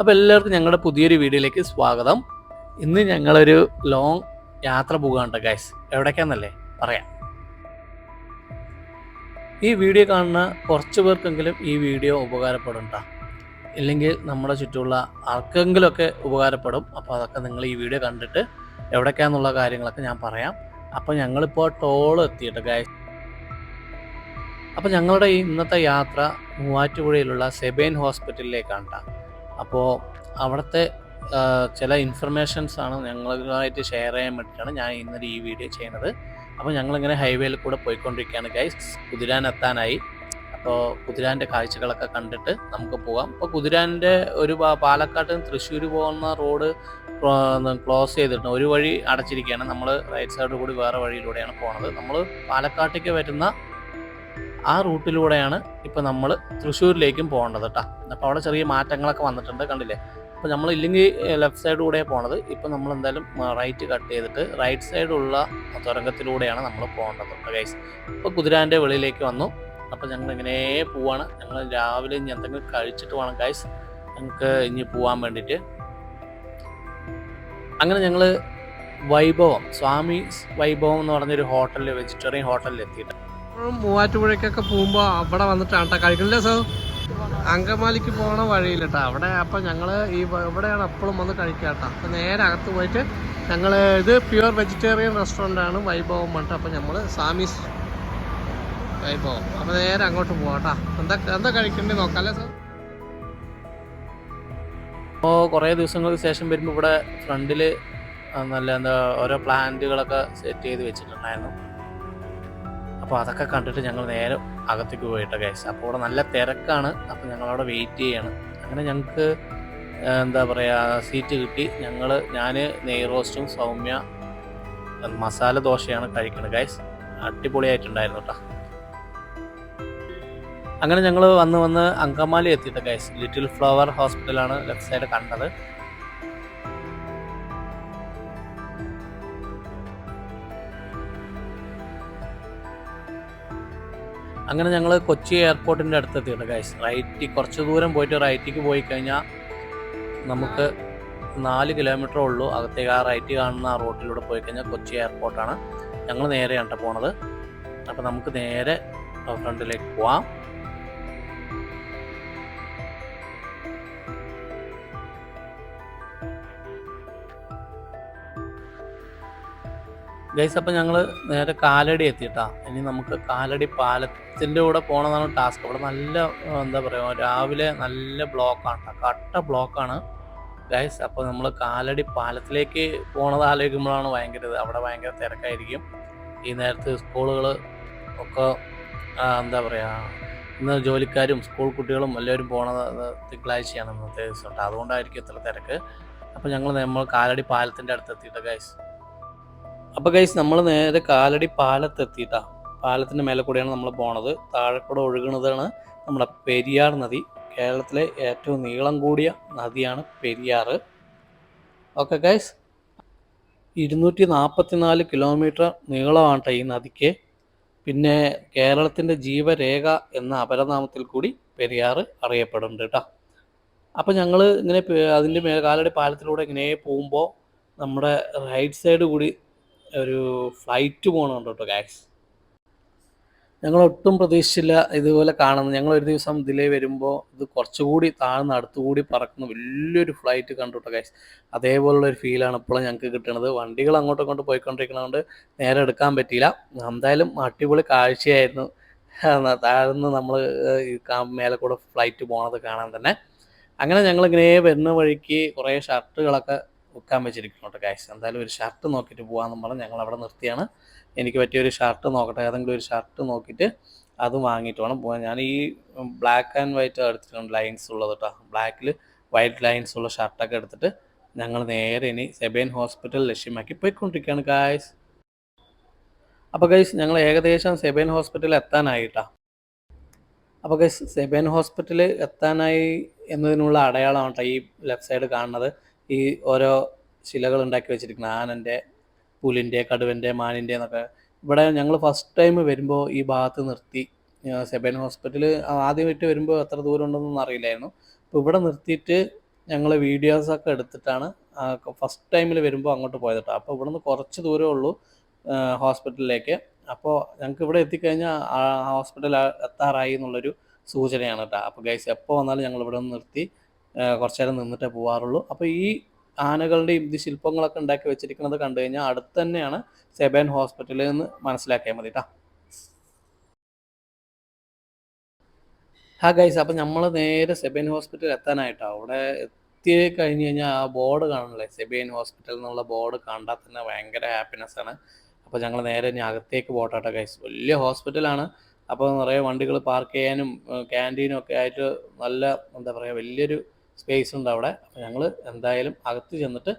അപ്പോൾ എല്ലാവർക്കും ഞങ്ങളുടെ പുതിയൊരു വീഡിയോയിലേക്ക് സ്വാഗതം. ഇന്ന് ഞങ്ങളൊരു ലോങ് യാത്ര പോകുകയാണ് ഗൈസ് എവിടേക്കാന്നല്ലേ? പറയാം. ഈ വീഡിയോ കാണുന്ന കുറച്ച് പേർക്കെങ്കിലും ഈ വീഡിയോ ഉപകാരപ്പെടും. ഇല്ലെങ്കിൽ നമ്മുടെ ചുറ്റുമുള്ള ആർക്കെങ്കിലുമൊക്കെ ഉപകാരപ്പെടും. അപ്പോൾ അതൊക്കെ നിങ്ങൾ ഈ വീഡിയോ കണ്ടിട്ട് എവിടേക്കാന്നുള്ള കാര്യങ്ങളൊക്കെ ഞാൻ പറയാം. അപ്പോൾ ഞങ്ങളിപ്പോൾ ടോൾ എത്തിയിട്ട് ഗൈസ് അപ്പോൾ ഞങ്ങളുടെ ഈ ഇന്നത്തെ യാത്ര മൂവാറ്റുപുഴയിലുള്ള സെബൈൻ ഹോസ്പിറ്റലിലേക്കാണ് ട്ടോ. അപ്പോൾ അവിടുത്തെ ചില ഇൻഫർമേഷൻസ് ആണ് ഞങ്ങളുമായിട്ട് ഷെയർ ചെയ്യാൻ വേണ്ടിയിട്ടാണ് ഞാൻ ഇന്നലെ ഈ വീഡിയോ ചെയ്യുന്നത്. അപ്പോൾ ഞങ്ങളിങ്ങനെ ഹൈവേയിൽ കൂടെ പോയിക്കൊണ്ടിരിക്കുകയാണ് ഗൈസ് കുതിരാൻ എത്താനായി. അപ്പോൾ കുതിരാന്റെ കാഴ്ചകളൊക്കെ കണ്ടിട്ട് നമുക്ക് പോകാം. അപ്പോൾ കുതിരാന്റെ ഒരു പാലക്കാട്ട് തൃശ്ശൂർ പോകുന്ന റോഡ് ക്ലോസ് ചെയ്തിട്ടുണ്ട് ഒരു വഴി അടച്ചിരിക്കുകയാണ്. നമ്മൾ റൈറ്റ് സൈഡിൽ കൂടി വേറെ വഴിയിലൂടെയാണ് പോണത്. നമ്മൾ പാലക്കാട്ടേക്ക് വരുന്ന ആ റൂട്ടിലൂടെയാണ് ഇപ്പം നമ്മൾ തൃശ്ശൂരിലേക്കും പോകേണ്ടത് കേട്ടോ അപ്പോൾ അവിടെ ചെറിയ മാറ്റങ്ങളൊക്കെ വന്നിട്ടുണ്ട് കണ്ടില്ലേ? അപ്പോൾ നമ്മൾ ഇല്ലെങ്കിൽ ലെഫ്റ്റ് സൈഡ് കൂടെ പോകണത് ഇപ്പം നമ്മൾ എന്തായാലും റൈറ്റ് കട്ട് ചെയ്തിട്ട് റൈറ്റ് സൈഡുള്ള തുരങ്കത്തിലൂടെയാണ് നമ്മൾ പോകേണ്ടത് ഗൈസ് ഇപ്പോൾ കുതിരാന്റെ വെളിയിലേക്ക് വന്നു. അപ്പോൾ ഞങ്ങൾ ഇങ്ങനെ പോവാണ്. ഞങ്ങൾ രാവിലെ ഇനി എന്തെങ്കിലും കഴിച്ചിട്ട് വേണം ഗൈസ് ഞങ്ങൾക്ക് ഇനി പോകാൻ വേണ്ടിയിട്ട്. അങ്ങനെ ഞങ്ങൾ വൈഭവം സ്വാമി വൈഭവം എന്ന് പറഞ്ഞൊരു ഹോട്ടലിൽ വെജിറ്റേറിയൻ ഹോട്ടലിൽ എത്തിയിട്ട് മൂവാറ്റുപുഴയ്ക്കൊക്കെ പോകുമ്പോൾ അവിടെ വന്നിട്ടാണ് കേട്ടോ കഴിക്കണില്ലേ സോ അങ്കമാലിക്ക് പോണ കേട്ടോ അവിടെ അപ്പം ഞങ്ങൾ ഈ ഇവിടെയാണ് എപ്പോഴും വന്ന് കഴിക്കുക കേട്ടോ അപ്പം നേരെ അകത്ത് പോയിട്ട് ഞങ്ങൾ ഇത് പ്യുവർ വെജിറ്റേറിയൻ റെസ്റ്റോറന്റ് ആണ് വൈഭവം പറഞ്ഞിട്ട് അപ്പം നമ്മൾ സാമീസ് വൈഭവം. അപ്പം നേരെ അങ്ങോട്ട് പോവാം കേട്ടോ എന്താ എന്താ കഴിക്കണ്ടേ നോക്കാം അല്ലേ സോ അപ്പോൾ കുറേ ദിവസങ്ങൾക്ക് ശേഷം വരുമ്പോൾ ഇവിടെ ഫ്രണ്ടിൽ നല്ല എന്താ ഓരോ പ്ലാന്റുകളൊക്കെ സെറ്റ് ചെയ്ത് വെച്ചിട്ടുണ്ടായിരുന്നു. അപ്പോൾ അതൊക്കെ കണ്ടിട്ട് ഞങ്ങൾ നേരെ അകത്തേക്ക് പോയിട്ട് ഗൈസ് അപ്പോൾ അവിടെ നല്ല തിരക്കാണ്. അപ്പോൾ ഞങ്ങളവിടെ വെയിറ്റ് ചെയ്യാണ്. അങ്ങനെ ഞങ്ങൾക്ക് എന്താ പറയുക സീറ്റ് കിട്ടി. ഞങ്ങൾ ഞാൻ നെയ് റോസ്റ്റും സൗമ്യ മസാല ദോശയാണ് കഴിക്കുന്നത് ഗൈസ് അടിപൊളിയായിട്ടുണ്ടായിരുന്നു കേട്ടോ അങ്ങനെ ഞങ്ങൾ വന്ന് വന്ന് അങ്കമാലി എത്തിയിട്ട് ഗൈസ് ലിറ്റിൽ ഫ്ലവർ ഹോസ്പിറ്റലാണ് ലെഫ്റ്റ് സൈഡ് കണ്ടത്. അങ്ങനെ ഞങ്ങൾ കൊച്ചി എയർപോർട്ടിന്റെ അടുത്ത് എത്തിയിട്ട് ഗൈസ് റൈറ്റി കുറച്ച് ദൂരം പോയിട്ട് റൈറ്റിക്ക് പോയി കഴിഞ്ഞാൽ നമുക്ക് നാല് കിലോമീറ്റർ ഉള്ളൂ. അകത്തേക്ക് ആ റൈറ്റ് കാണുന്ന ആ റോട്ടിലൂടെ പോയി കഴിഞ്ഞാൽ കൊച്ചി എയർപോർട്ടാണ് ഞങ്ങൾ നേരെയാണ് പോണത്. അപ്പോൾ നമുക്ക് നേരെ ഫ്രണ്ടിലേക്ക് പോവാം. ഗൈസ് അപ്പം ഞങ്ങൾ നേരെ കാലടി എത്തിയിട്ടാ ഇനി നമുക്ക് കാലടി പാലത്തിന്റെ കൂടെ പോകണമെന്നാണ് ടാസ്ക് അവിടെ നല്ല എന്താ പറയുക രാവിലെ നല്ല ബ്ലോക്കാണ് ട്ടോ. കട്ട ബ്ലോക്കാണ് ഗൈസ് അപ്പോൾ നമ്മൾ കാലടി പാലത്തിലേക്ക് പോണത് ആലോചിക്കുമ്പോഴാണ് ഭയങ്കര ഇത്. അവിടെ ഭയങ്കര തിരക്കായിരിക്കും ഈ നേരത്ത് സ്കൂളുകൾ ഒക്കെ എന്താ പറയുക ഇന്ന് ജോലിക്കാരും സ്കൂൾ കുട്ടികളും എല്ലാവരും പോണത് തിങ്കളാഴ്ചയാണ് ഇന്നത്തെ ദിവസം. അതുകൊണ്ടായിരിക്കും ഇത്ര തിരക്ക് അപ്പോൾ ഞങ്ങൾ നമ്മൾ കാലടി പാലത്തിന്റെ അടുത്ത് എത്തിയിട്ട് ഗൈസ് അപ്പോൾ ഗൈസ് നമ്മൾ നേരെ കാലടി പാലത്തെത്തിയിട്ടാ പാലത്തിന്റെ മേലെ കൂടെയാണ് നമ്മൾ പോണത്. താഴെ ഒഴുകുന്നതാണ് നമ്മുടെ പെരിയാർ നദി. കേരളത്തിലെ ഏറ്റവും നീളം കൂടിയ നദിയാണ് പെരിയാർ. ഓക്കെ ഗൈസ് ഇരുന്നൂറ്റി നാൽപ്പത്തി നാല് കിലോമീറ്റർ നീളമാണ് ഈ നദിക്ക്. പിന്നെ കേരളത്തിന്റെ ജീവരേഖ എന്ന അപരനാമത്തിൽ കൂടി പെരിയാർ അറിയപ്പെടുന്നുണ്ട് കേട്ടോ അപ്പം ഞങ്ങൾ ഇങ്ങനെ അതിന്റെ കാലടി പാലത്തിലൂടെ ഇങ്ങനെ പോകുമ്പോൾ നമ്മുടെ റൈറ്റ് സൈഡ് കൂടി ഒരു ഫ്ലൈറ്റ് പോകണുണ്ട് കേട്ടോ ഗാക്സ് ഞങ്ങൾ ഒട്ടും പ്രതീക്ഷിച്ചില്ല ഇതുപോലെ കാണുന്നത്. ഞങ്ങൾ ഒരു ദിവസം ഇതിലേ വരുമ്പോൾ ഇത് കുറച്ചുകൂടി താഴ്ന്ന് അടുത്തുകൂടി പറക്കുന്ന വലിയൊരു ഫ്ലൈറ്റ് കണ്ടു കേട്ടോ ഗാക്സ് അതേപോലുള്ള ഒരു ഫീലാണ് ഇപ്പോഴും ഞങ്ങൾക്ക് കിട്ടുന്നത് വണ്ടികൾ അങ്ങോട്ടും ഇങ്ങോട്ടും പോയിക്കൊണ്ടിരിക്കുന്നതുകൊണ്ട് നേരെ എടുക്കാൻ പറ്റിയില്ല. എന്തായാലും അടിപൊളി കാഴ്ചയായിരുന്നു. താഴ്ന്ന് നമ്മൾ മേലെ കൂടെ ഫ്ലൈറ്റ് പോണത് കാണാൻ തന്നെ. അങ്ങനെ ഞങ്ങൾ ഇങ്ങനെ വരുന്ന വഴിക്ക് കുറേ ഷർട്ടുകളൊക്കെ വിൽക്കാൻ വെച്ചിരിക്കുന്നു കേട്ടോ കാശ് എന്തായാലും ഒരു ഷർട്ട് നോക്കിയിട്ട് പോകാമെന്ന് പറഞ്ഞ് ഞങ്ങൾ അവിടെ നിർത്തിയാണ്. എനിക്ക് പറ്റിയ ഒരു ഷർട്ട് നോക്കട്ടെ ഏതെങ്കിലും ഒരു ഷർട്ട് നോക്കിയിട്ട് അത് വാങ്ങിയിട്ട് വേണം പോകാൻ ഞാൻ ഈ ബ്ലാക്ക് ആൻഡ് വൈറ്റ് എടുത്തിട്ടുണ്ട് ലൈൻസ് ഉള്ളത് കേട്ടോ ബ്ലാക്കിൽ വൈറ്റ് ലൈൻസ് ഉള്ള ഷർട്ടൊക്കെ എടുത്തിട്ട് ഞങ്ങൾ നേരെ ഇനി സെബേൻ ഹോസ്പിറ്റൽ ലക്ഷ്യമാക്കി പോയിക്കൊണ്ടിരിക്കുകയാണ് ഗായ്സ് അപ്പോൾ ഗൈസ് ഞങ്ങൾ ഏകദേശം സെബേൻ ഹോസ്പിറ്റലിൽ എത്താനായിട്ടാ അപ്പോൾ ഗൈസ് സെബേൻ ഹോസ്പിറ്റലിൽ എത്താനായി എന്നതിനുള്ള അടയാളമാണ് ഈ ലെഫ്റ്റ് സൈഡ് കാണുന്നത്. ഈ ഓരോ ശിലകൾ ഉണ്ടാക്കി വെച്ചിരിക്കുന്നത് ആനന്റെ പുലിന്റെ കടുവന്റെ മാനിന്റെ എന്നൊക്കെ. ഇവിടെ ഞങ്ങൾ ഫസ്റ്റ് ടൈം വരുമ്പോൾ ഈ ഭാഗത്ത് നിർത്തി. സെബൈൻ ഹോസ്പിറ്റൽ ആദ്യമായിട്ട് വരുമ്പോൾ എത്ര ദൂരം ഉണ്ടെന്നൊന്നും അറിയില്ലായിരുന്നു. അപ്പോൾ ഇവിടെ നിർത്തിയിട്ട് ഞങ്ങൾ വീഡിയോസൊക്കെ എടുത്തിട്ടാണ് ഫസ്റ്റ് ടൈമിൽ വരുമ്പോൾ അങ്ങോട്ട് പോയത് കേട്ടോ അപ്പോൾ ഇവിടുന്ന് കുറച്ച് ദൂരമേ ഉള്ളൂ ഹോസ്പിറ്റലിലേക്ക് അപ്പോൾ ഞങ്ങൾക്ക് ഇവിടെ എത്തിക്കഴിഞ്ഞാൽ ഹോസ്പിറ്റൽ എത്താറായി എന്നുള്ളൊരു സൂചനയാണ് കേട്ടോ അപ്പോൾ ഗൈസ് എപ്പോൾ വന്നാലും ഞങ്ങൾ ഇവിടെ നിന്ന് നിർത്തി. കുറച്ച് നേരം നിന്നിട്ടേ പോകാറുള്ളൂ അപ്പോൾ ഈ ആനകളുടെയും ഇത് ശില്പങ്ങളൊക്കെ ഉണ്ടാക്കി വെച്ചിരിക്കുന്നത് കണ്ടു കഴിഞ്ഞാൽ അടുത്ത് തന്നെയാണ് സെബൻ ഹോസ്പിറ്റലിൽ നിന്ന് മനസ്സിലാക്കിയാൽ മതി കേട്ടോ ഹാ ഗൈസ് അപ്പം നമ്മൾ നേരെ സെബൈൻ ഹോസ്പിറ്റൽ എത്താനായിട്ടോ. അവിടെ എത്തി കഴിഞ്ഞ് കഴിഞ്ഞാൽ ആ ബോർഡ് കാണണല്ലേ സെബൈൻ ഹോസ്പിറ്റൽ എന്നുള്ള ബോർഡ് കണ്ടാൽ തന്നെ ഭയങ്കര ഹാപ്പിനെസ് ആണ്. അപ്പോൾ ഞങ്ങൾ നേരെ ഇനി അകത്തേക്ക് പോട്ടാട്ടോ ഗൈസ് വലിയ ഹോസ്പിറ്റലാണ് അപ്പോൾ നിറയെ വണ്ടികൾ പാർക്ക് ചെയ്യാനും ക്യാന്റീനും ഒക്കെ ആയിട്ട് നല്ല എന്താ പറയുക വലിയൊരു സ്പേസ് ഉണ്ട് അവിടെ. അപ്പോൾ ഞങ്ങൾ എന്തായാലും അകത്ത് ചെന്നിട്ട്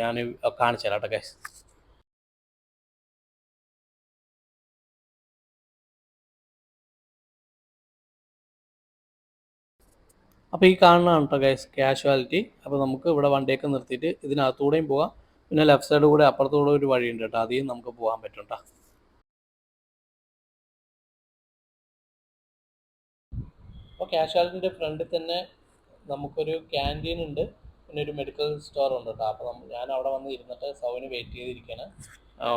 ഞാൻ കാണിച്ചു തരാം കേട്ടോ ഗൈസ് അപ്പോൾ ഈ കാണുന്നതാണ് കേട്ടോ ഗൈസ് കാഷ്വാലിറ്റി അപ്പോൾ നമുക്ക് ഇവിടെ വണ്ടിയൊക്കെ നിർത്തിയിട്ട് ഇതിനകത്തൂടെയും പോകാം പിന്നെ ലെഫ്റ്റ് സൈഡ് കൂടെ അപ്പുറത്തൂടെ ഒരു വഴിയുണ്ട് കേട്ടോ. അതിൽ നമുക്ക് പോകാൻ പറ്റും കേട്ടോ. അപ്പോൾ കാഷ്വാലിറ്റിന്റെ ഫ്രണ്ടിൽ തന്നെ നമുക്കൊരു ക്യാന്റീൻ ഉണ്ട്. പിന്നെ ഒരു മെഡിക്കൽ സ്റ്റോർ ഉണ്ട് കേട്ടോ. അപ്പോൾ ഞാൻ അവിടെ വന്ന് ഇരുന്നിട്ട് സൗവിന് വെയിറ്റ് ചെയ്തിരിക്കുകയാണ്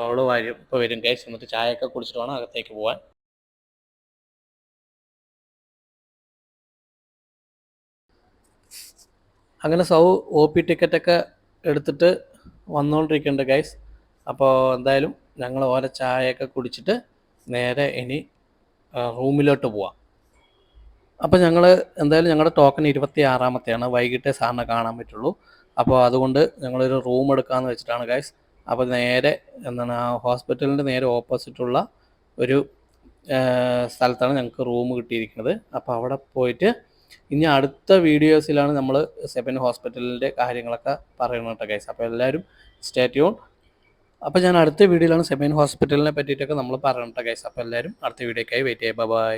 അവൾ വരും. ഇപ്പോൾ വരും. കേസ് എന്നിട്ട് ചായയൊക്കെ കുടിച്ചിട്ട് വേണം അകത്തേക്ക് പോകാൻ അങ്ങനെ സൗ ഒ പി ടിക്കറ്റൊക്കെ എടുത്തിട്ട് വന്നുകൊണ്ടിരിക്കുന്നുണ്ട് ഗൈസ് അപ്പോൾ എന്തായാലും ഞങ്ങൾ ഓരോ ചായയൊക്കെ കുടിച്ചിട്ട് നേരെ ഇനി റൂമിലോട്ട് പോവാം. അപ്പോൾ ഞങ്ങൾ എന്തായാലും ഞങ്ങളുടെ ടോക്കൺ ഇരുപത്തി ആറാമത്തെയാണ് വൈകിട്ടേ സാറിനെ കാണാൻ പറ്റുള്ളൂ. അപ്പോൾ അതുകൊണ്ട് ഞങ്ങളൊരു റൂം എടുക്കാമെന്ന് വെച്ചിട്ടാണ് ഗൈസ് അപ്പോൾ നേരെ എന്താണ് ആ ഹോസ്പിറ്റലിന്റെ നേരെ ഓപ്പോസിറ്റുള്ള ഒരു സ്ഥലത്താണ് ഞങ്ങൾക്ക് റൂം കിട്ടിയിരിക്കുന്നത്. അപ്പോൾ അവിടെ പോയിട്ട് ഇനി അടുത്ത വീഡിയോസിലാണ് നമ്മൾ സെവൻ ഹോസ്പിറ്റലിന്റെ കാര്യങ്ങളൊക്കെ പറയുന്നത് കേട്ടോ ഗൈസ് അപ്പോൾ എല്ലാവരും സ്റ്റേ ട്യൂൺ അപ്പോൾ ഞാൻ അടുത്ത വീഡിയോയിലാണ് സെവൻ ഹോസ്പിറ്റലിനെ പറ്റിയിട്ടൊക്കെ നമ്മൾ പറയണം കേട്ടോ ഗൈസ് അപ്പോൾ എല്ലാവരും അടുത്ത വീഡിയോക്കായി വെയിറ്റ് ചെയ്യാം ബൈ